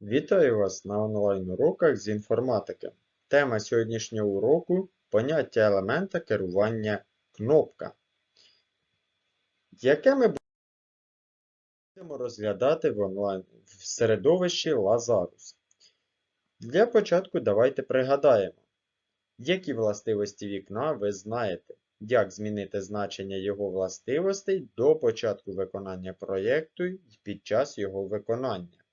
Вітаю вас на онлайн-уроках з інформатики. Тема сьогоднішнього уроку поняття елемента керування кнопка, яке ми будемо розглядати в онлайн в середовищі Lazarus. Для початку давайте пригадаємо, які властивості вікна ви знаєте, як змінити значення його властивостей до початку виконання проєкту і під час його виконання.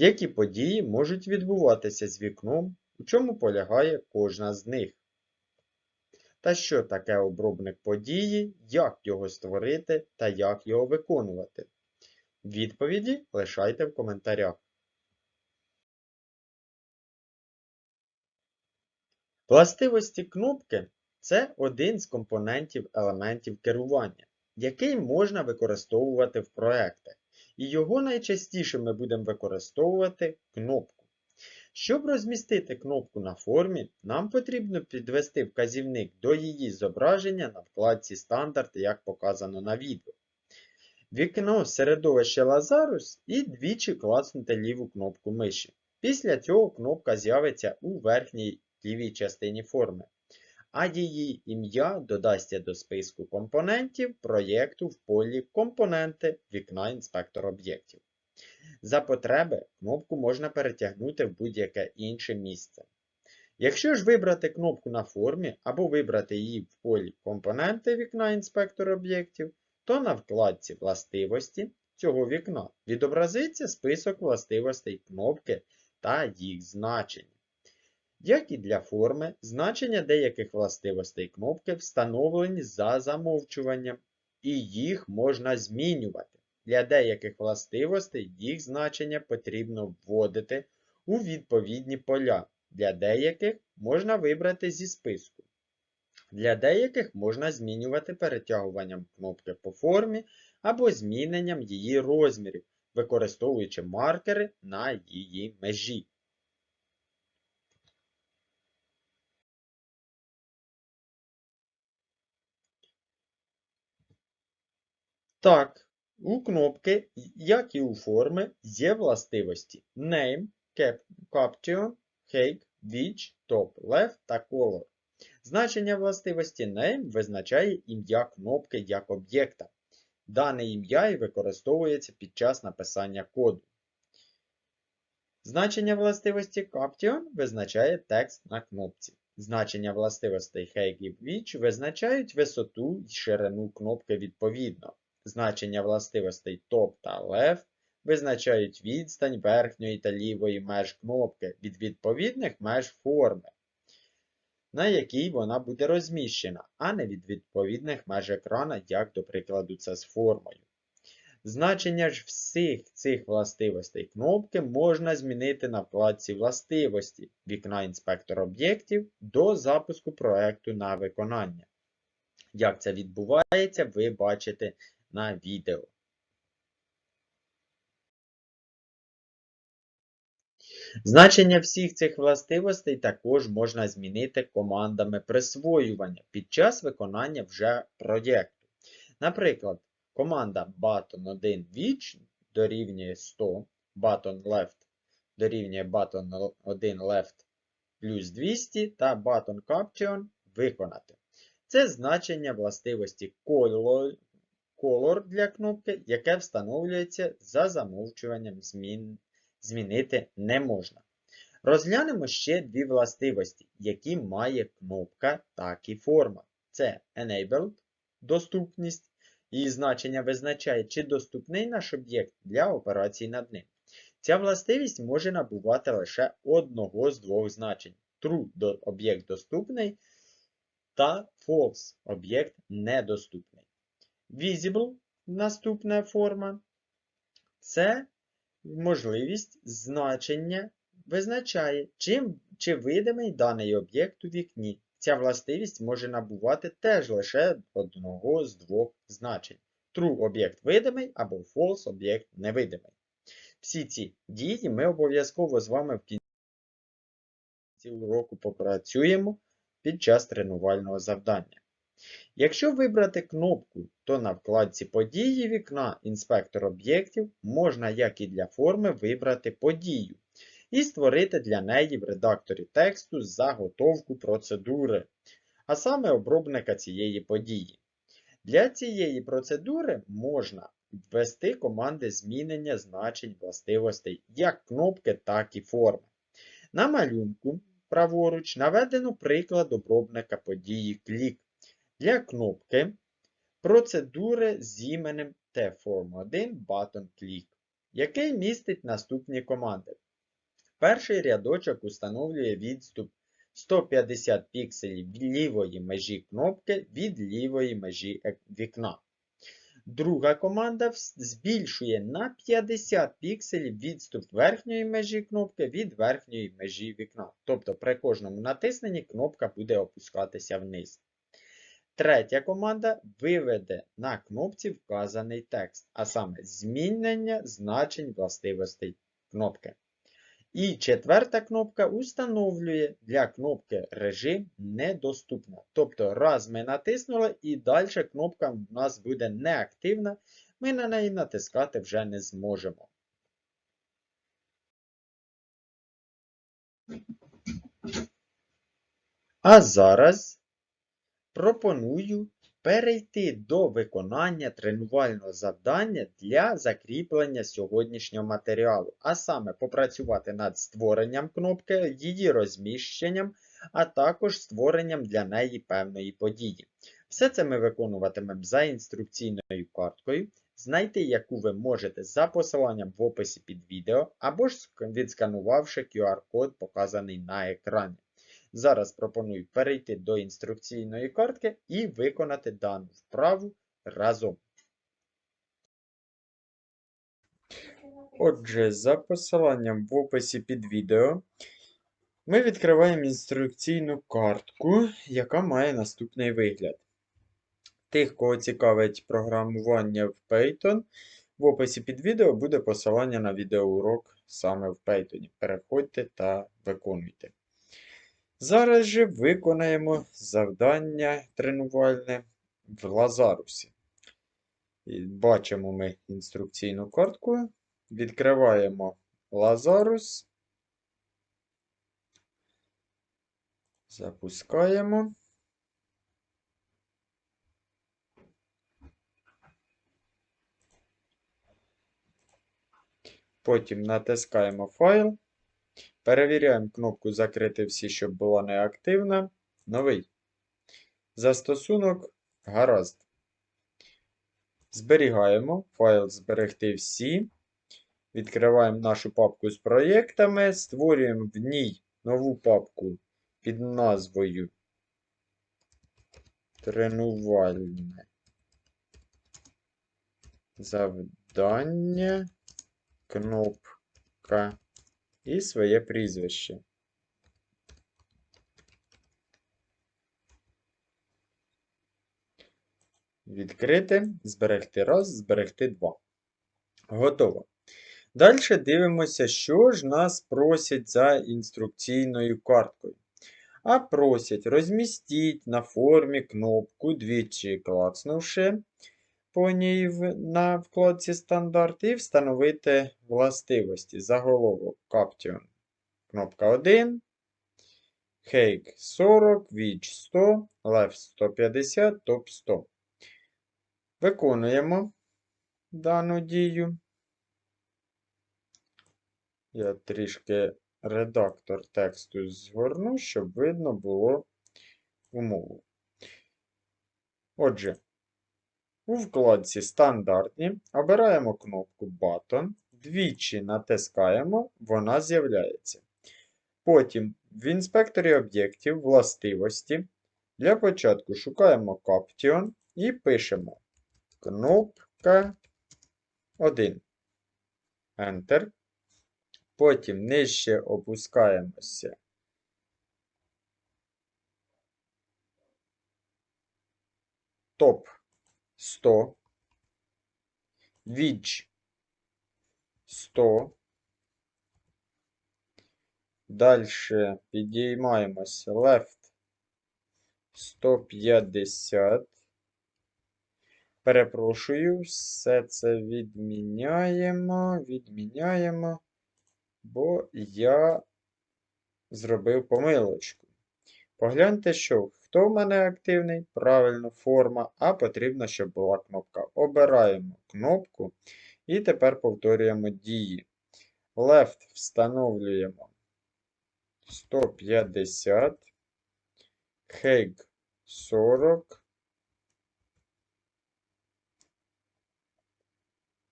Які події можуть відбуватися з вікном, у чому полягає кожна з них? Та що таке обробник події, як його створити та як його виконувати? Відповіді лишайте в коментарях. Властивості кнопки це один з компонентів елементів керування, який можна використовувати в проектах і його найчастіше ми будемо використовувати кнопку. Щоб розмістити кнопку на формі, нам потрібно підвести вказівник до її зображення на вкладці Стандарт, як показано на відео. Вікно середовище Lazarus і двічі клацнути ліву кнопку миші. Після цього кнопка з'явиться у верхній лівій частині форми, а її ім'я додасться до списку компонентів проєкту в полі Компоненти вікна інспектор об'єктів. За потреби кнопку можна перетягнути в будь-яке інше місце. Якщо ж вибрати кнопку на формі або вибрати її в полі Компоненти вікна інспектор об'єктів, то на вкладці Властивості цього вікна відобразиться список властивостей кнопки та їх значень. Як і для форми, значення деяких властивостей кнопки встановлені за замовчуванням, і їх можна змінювати. Для деяких властивостей їх значення потрібно вводити у відповідні поля. Для деяких можна вибрати зі списку. Для деяких можна змінювати перетягуванням кнопки по формі або зміненням її розмірів, використовуючи маркери на її межі. Так, у кнопки, як і у форми, є властивості Name, Cap- Caption, Height, Width, Top, Left та Color. Значення властивості Name визначає ім'я кнопки як об'єкта. Дане ім'я і використовується під час написання коду. Значення властивості Caption визначає текст на кнопці. Значення властивостей Height і Width визначають висоту і ширину кнопки відповідно. Значення властивостей Top та Left визначають відстань верхньої та лівої меж кнопки від відповідних меж форми, на якій вона буде розміщена, а не від відповідних меж екрана, як, до прикладу, це з формою. Значення ж всіх цих властивостей кнопки можна змінити на вкладці Властивості вікна інспектор об'єктів до запуску проекту на виконання. Як це відбувається, ви бачите на відео. Значення всіх цих властивостей також можна змінити командами присвоювання під час виконання вже проєкту. Наприклад, команда button1 Which дорівнює 100, button left дорівнює button 1 left плюс 200 та button caption виконати. Це значення властивості color для кнопки, яке встановлюється за замовчуванням змін, змінити не можна. Розглянемо ще дві властивості, які має кнопка, так і форма. Це Enabled доступність. Її значення визначає, чи доступний наш об'єкт для операцій над ним. Ця властивість може набувати лише одного з двох значень. True об'єкт доступний та false об'єкт недоступний. Visible наступна форма це можливість значення визначає, чим, чи видимий даний об'єкт у вікні. Ця властивість може набувати теж лише одного з двох значень. True об'єкт видимий або false об'єкт невидимий. Всі ці дії ми обов'язково з вами в кінці уроку попрацюємо під час тренувального завдання. Якщо вибрати кнопку, то на вкладці Події вікна Інспектор об'єктів можна, як і для форми, вибрати подію і створити для неї в редакторі тексту заготовку процедури, а саме обробника цієї події. Для цієї процедури можна ввести команди змінення значень властивостей як кнопки, так і форми. На малюнку праворуч наведено приклад обробника події клік для кнопки процедури з іменем tform1 button click, який містить наступні команди. Перший рядочок установлює відступ 150 пікселів лівої межі кнопки від лівої межі вікна. Друга команда збільшує на 50 пікселів відступ верхньої межі кнопки від верхньої межі вікна. Тобто при кожному натисненні кнопка буде опускатися вниз. Третя команда виведе на кнопці вказаний текст, а саме змінення значень властивостей кнопки. І четверта кнопка установлює для кнопки режим недоступна. Тобто, раз ми натиснули і далі кнопка в нас буде неактивна, ми на неї натискати вже не зможемо. А зараз пропоную перейти до виконання тренувального завдання для закріплення сьогоднішнього матеріалу, а саме попрацювати над створенням кнопки, її розміщенням, а також створенням для неї певної події. Все це ми виконуватимемо за інструкційною карткою, знайти яку ви можете за посиланням в описі під відео, або ж відсканувавши QR-код, показаний на екрані. Зараз пропоную перейти до інструкційної картки і виконати дану вправу разом. Отже, за посиланням в описі під відео ми відкриваємо інструкційну картку, яка має наступний вигляд. Тих, кого цікавить програмування в Python, в описі під відео буде посилання на відеоурок саме в Python. Переходьте та виконуйте. Зараз же виконаємо завдання тренувальне в Лазарусі. Бачимо ми інструкційну картку. Відкриваємо Лазарус. Запускаємо. Потім натискаємо файл. Перевіряємо кнопку Закрити всі, щоб була неактивна. Новий. Застосунок гаразд. Зберігаємо. Файл зберегти всі. Відкриваємо нашу папку з проєктами. Створюємо в ній нову папку під назвою Тренувальне завдання. Кнопка і своє прізвище. Відкрити, зберегти раз, зберегти два. Готово. Далі дивимося, що ж нас просять за інструкційною карткою. А просять розмістіть на формі кнопку двічі клацнувши по ній на вкладці стандарт і встановити властивості. Заголовок Caption. Кнопка 1. Hake 40, Widge 100, Left 150, Top 100. Виконуємо дану дію. Я трішки редактор тексту згорну, щоб видно було умову. Отже, у вкладці Стандартні обираємо кнопку Button, двічі натискаємо, вона з'являється. Потім в інспекторі об'єктів властивості для початку шукаємо Caption і пишемо кнопка 1. Enter. Потім нижче опускаємося. Топ 100. Widge 100. Далі підіймаємося left 150. Перепрошую, все це відміняємо, відміняємо, бо я зробив помилочку. Погляньте, що хто в мене активний? Правильно, форма, а потрібно, щоб була кнопка. Обираємо кнопку і тепер повторюємо дії. Left встановлюємо 150, Heg 40,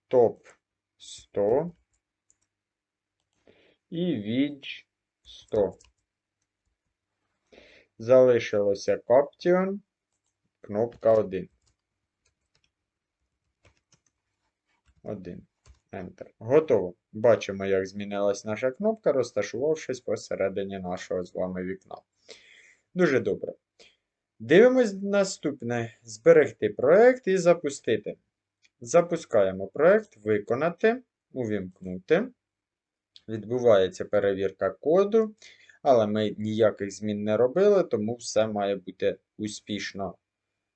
топ 100 і відж 100. Залишилося Caption, кнопка 1. 1. Enter. Готово. Бачимо, як змінилась наша кнопка, розташувавшись посередині нашого з вами вікна. Дуже добре. Дивимось наступне: зберегти проект і запустити. Запускаємо проект, виконати, увімкнути. Відбувається перевірка коду, але ми ніяких змін не робили, тому все має бути успішно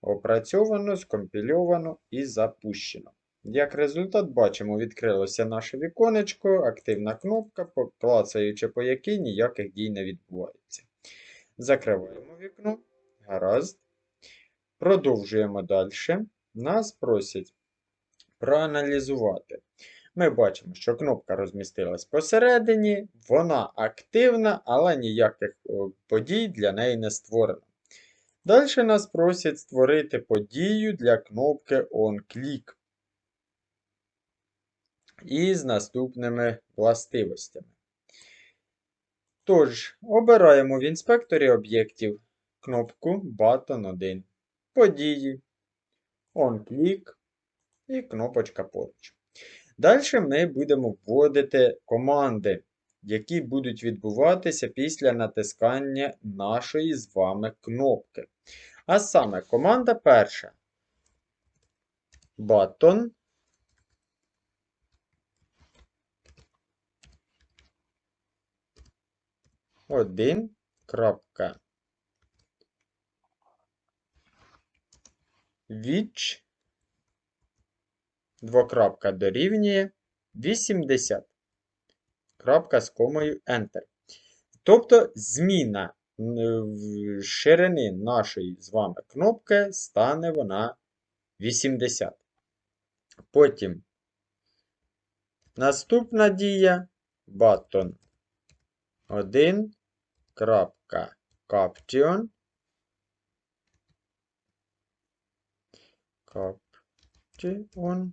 опрацьовано, скомпільовано і запущено. Як результат, бачимо, відкрилося наше віконечко, активна кнопка, клацаючи по якій ніяких дій не відбувається. Закриваємо вікно. Гаразд. Продовжуємо далі. Нас просять проаналізувати. Ми бачимо, що кнопка розмістилась посередині, вона активна, але ніяких подій для неї не створено. Далі нас просять створити подію для кнопки OnClick із наступними властивостями. Тож, обираємо в інспекторі об'єктів кнопку Button 1, події, OnClick і кнопочка поруч. Далі ми будемо вводити команди, які будуть відбуватися після натискання нашої з вами кнопки. А саме команда перша. Button. Один. Крапка. Віч двокрапка дорівнює 80. Крапка з комою Enter. Тобто зміна ширини нашої з вами кнопки стане вона 80. Потім наступна дія button 1. Крапка Caption. Caption.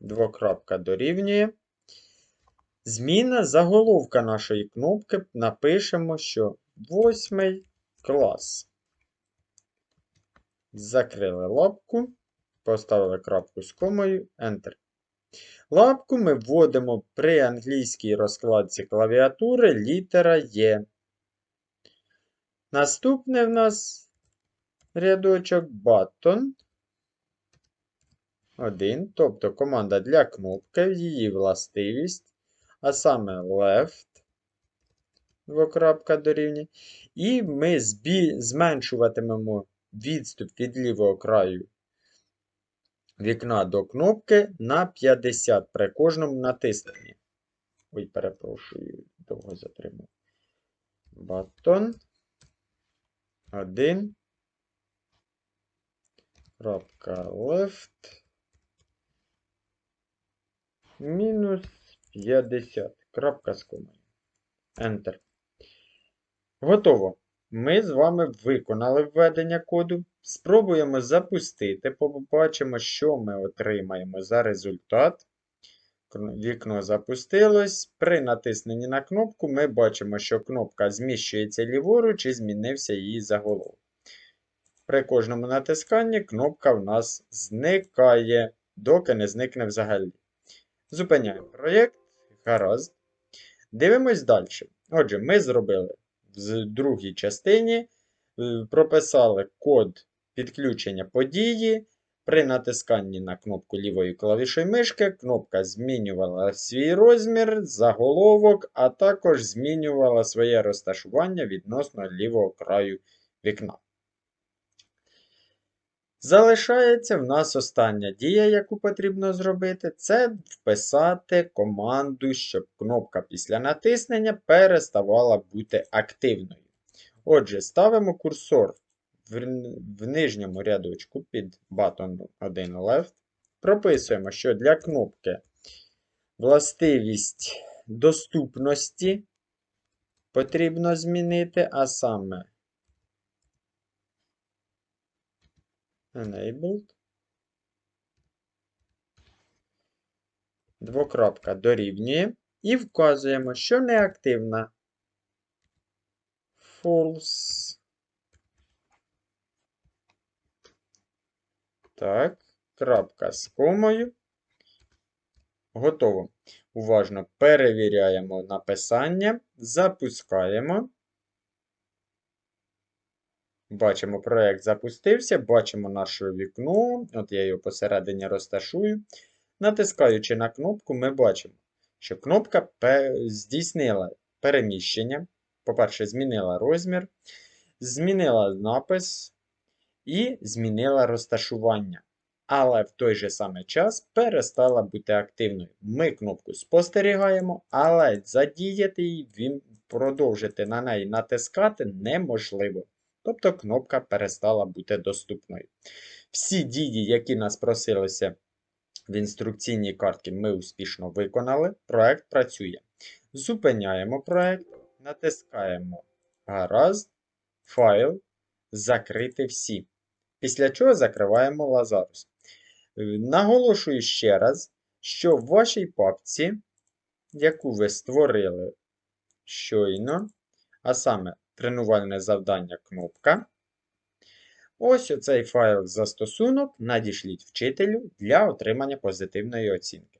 Двокрапка дорівнює. Зміна заголовка нашої кнопки напишемо, що восьмий клас. Закрили лапку, поставили крапку з комою, Enter. Лапку ми вводимо при англійській розкладці клавіатури літера Є. Наступне в нас рядочок button. 1, тобто команда для кнопки, її властивість, а саме left, двокрапка дорівнює. І ми збі... зменшуватимемо відступ від лівого краю вікна до кнопки на 50 при кожному натисненні. Ой, перепрошую, довго затримав. Батон. 1. Крапка left мінус 50. Крапка з комою. Enter. Готово. Ми з вами виконали введення коду. Спробуємо запустити. Побачимо, що ми отримаємо за результат. Вікно запустилось. При натисненні на кнопку ми бачимо, що кнопка зміщується ліворуч і змінився її заголовок. При кожному натисканні кнопка в нас зникає, доки не зникне взагалі. Зупиняємо проєкт. Гаразд. Дивимось далі. Отже, ми зробили в другій частині, е, прописали код підключення події. При натисканні на кнопку лівої клавішої мишки, кнопка змінювала свій розмір, заголовок, а також змінювала своє розташування відносно лівого краю вікна. Залишається в нас остання дія, яку потрібно зробити, це вписати команду, щоб кнопка після натиснення переставала бути активною. Отже, ставимо курсор в, в нижньому рядочку під button 1 left. Прописуємо, що для кнопки властивість доступності потрібно змінити, а саме enabled. Двокрапка дорівнює. І вказуємо, що неактивна false. Так, крапка з комою. Готово. Уважно перевіряємо написання, запускаємо. Бачимо, проєкт запустився, бачимо наше вікно. От я його посередині розташую. Натискаючи на кнопку, ми бачимо, що кнопка здійснила переміщення. По-перше, змінила розмір, змінила напис і змінила розташування. Але в той же самий час перестала бути активною. Ми кнопку спостерігаємо, але задіяти її, продовжити на неї натискати неможливо. Тобто кнопка перестала бути доступною. Всі дії, які нас просилися в інструкційній картці, ми успішно виконали. Проект працює. Зупиняємо проект, натискаємо Гаразд, файл, закрити всі. Після чого закриваємо Лазарус. Наголошую ще раз, що в вашій папці, яку ви створили щойно, а саме тренувальне завдання кнопка. Ось оцей файл застосунок надішліть вчителю для отримання позитивної оцінки.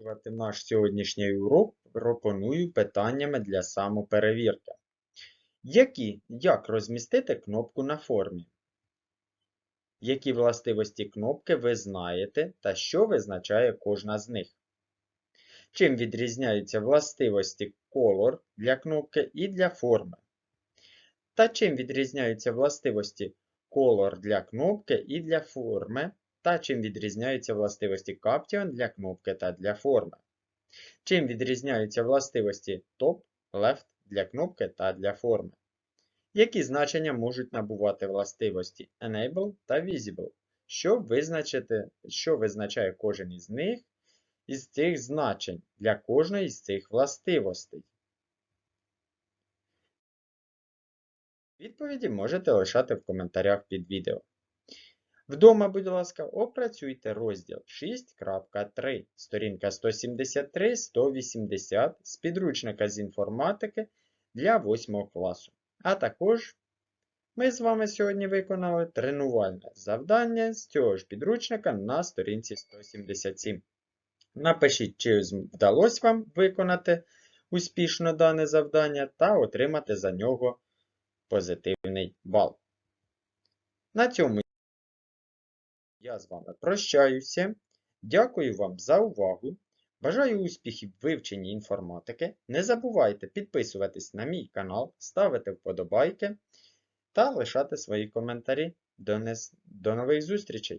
Завершувати наш сьогоднішній урок пропоную питаннями для самоперевірки. Які, як розмістити кнопку на формі? Які властивості кнопки ви знаєте та що визначає кожна з них? Чим відрізняються властивості Color для кнопки і для форми? Та чим відрізняються властивості Color для кнопки і для форми? Та чим відрізняються властивості Caption для кнопки та для форми? Чим відрізняються властивості Top, Left для кнопки та для форми? Які значення можуть набувати властивості Enable та Visible? Щоб визначити, що визначає кожен із них із цих значень для кожної з цих властивостей? Відповіді можете лишати в коментарях під відео. Вдома, будь ласка, опрацюйте розділ 6.3, сторінка 173-180 з підручника з інформатики для 8 класу. А також ми з вами сьогодні виконали тренувальне завдання з цього ж підручника на сторінці 177. Напишіть, чи вдалося вам виконати успішно дане завдання та отримати за нього позитивний бал. На цьому я з вами прощаюся. Дякую вам за увагу. Бажаю успіхів вивченні інформатики. Не забувайте підписуватись на мій канал, ставити вподобайки та лишати свої коментарі. До, не... До нових зустрічей!